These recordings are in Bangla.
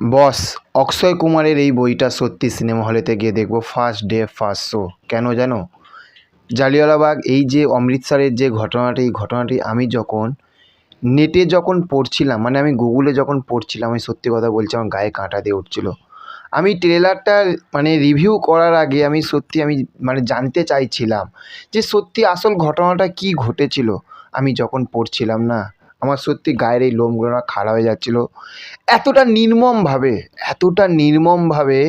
বস, অক্ষয় কুমারের এই বইটা সত্যি সিনেমা হলেতে গিয়ে দেখব ফার্স্ট ডে ফার্স্ট শো কেন জানো? জালিয়ালাবাগ এই যে অমৃতসরের যে ঘটনাটি, এই ঘটনাটি আমি যখন নেটে যখন পড়ছিলাম মানে আমি গুগলে যখন পড়ছিলাম, আমি সত্যি কথা বলছি, আমার গায়ে কাঁটা দিয়ে উঠছিল। আমি ট্রেলারটা মানে রিভিউ করার আগে আমি সত্যি, আমি মানে জানতে চাইছিলাম যে সত্যি আসল ঘটনাটা কী ঘটেছিল। আমি যখন পড়ছিলাম না আমার সত্যি গায়ের এই লোমগুলো না খাড়া হয়ে যাচ্ছিল। এতটা নির্মমভাবে এতটা নির্মমভাবে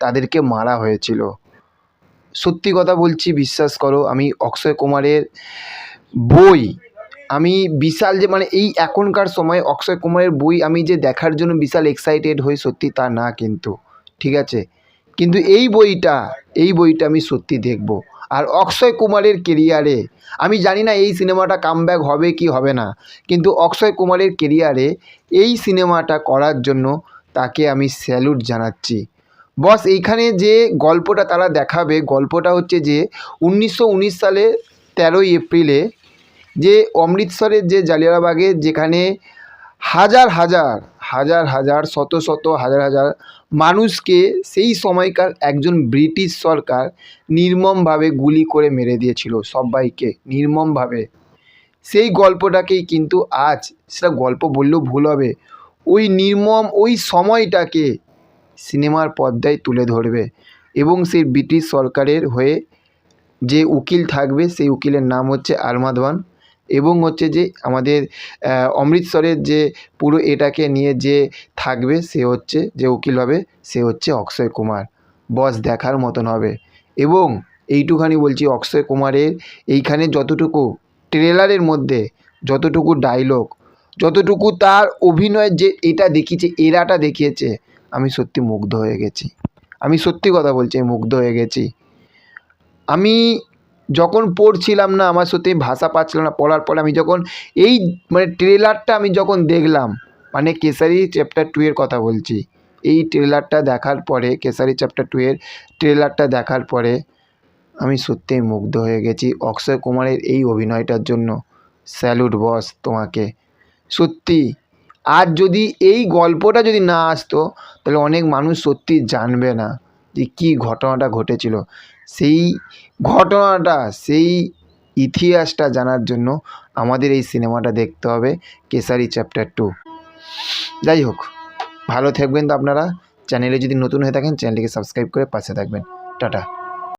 তাদেরকে মারা হয়েছিল। সত্যি কথা বলছি, বিশ্বাস করো, আমি অক্ষয় কুমারের বই, আমি বিশাল যে মানে এই এখনকার সময় অক্ষয় কুমারের বই আমি যে দেখার জন্য বিশাল এক্সাইটেড হই, সত্যি তা না কিন্তু, ঠিক আছে? কিন্তু এই বইটা এই বইটা আমি সত্যি দেখব। আর অক্ষয় কুমারের কেরিয়ারে আমি জানি না এই সিনেমাটা কামব্যাক হবে কি হবে না, কিন্তু অক্ষয় কুমারের কেরিয়ারে এই সিনেমাটা করার জন্য তাকে আমি স্যালুট জানাচ্ছি। বস, এইখানে যে গল্পটা তারা দেখাবে, গল্পটা হচ্ছে যে উনিশশো উনিশ সালে তেরোই এপ্রিলে যে অমৃতসরের যে জালিয়াবাগে যেখানে হাজার হাজার হাজার হাজার, শত শত, হাজার হাজার মানুষকে সেই সময়কার একজন ব্রিটিশ সরকার নির্মমভাবে গুলি করে মেরে দিয়েছিল সবাইকে, নির্মমভাবে। সেই গল্পটাকেই কিন্তু আজ সেটা গল্প বললেও ভুল হবে। ওই নির্মম ওই সময়টাকে সিনেমার পর্দায় তুলে ধরবে এবং সেই ব্রিটিশ সরকারের হয়ে যে উকিল থাকবে সেই উকিলের নাম হচ্ছে আলমাদওয়ান এবং হচ্ছে যে আমাদের অমৃতসরের যে পুরো এটাকে নিয়ে যে থাকবে সে হচ্ছে, যে উকিল হবে, সে হচ্ছে অক্ষয় কুমার। বস দেখার মতন হবে। এবং এইটুখানি বলছি, অক্ষয় কুমারের এইখানে যতটুকু ট্রেলারের মধ্যে যতটুকু ডায়লগ যতটুকু তার অভিনয়ের যে এটা দেখিয়েছে, এরাটা দেখিয়েছে, আমি সত্যি মুগ্ধ হয়ে গেছি। আমি সত্যি কথা বলছি, মুগ্ধ হয়ে গেছি। আমি যখন পড়ছিলাম না, আমার সত্যি ভাষা পাচ্ছিলাম না, পড়ার পরে আমি যখন এই মানে ট্রেলারটা আমি যখন দেখলাম মানে কেসারি চ্যাপ্টার টু এর কথা বলছি, এই ট্রেলারটা দেখার পরে কেসারি চ্যাপ্টার টু এর ট্রেলারটা দেখার পরে, আমি সত্যিই মুগ্ধ হয়ে গেছি অক্ষয় কুমারের এই অভিনয়টার জন্য। স্যালুট বস তোমাকে। সত্যি, আর যদি এই গল্পটা যদি না আসতো, তাহলে অনেক মানুষ সত্যি জানবে না যে কী ঘটনাটা ঘটেছিল। সেই ঘটনাটা, সেই ইতিহাসটা জানার জন্য আমাদের এই সিনেমাটা দেখতে হবে কেশারি চ্যাপ্টার টু যাই হোক, ভালো থাকবেন তো আপনারা। চ্যানেলে যদি নতুন হয়ে থাকেন, চ্যানেলটিকে সাবস্ক্রাইব করে পাশে থাকবেন। টাটা।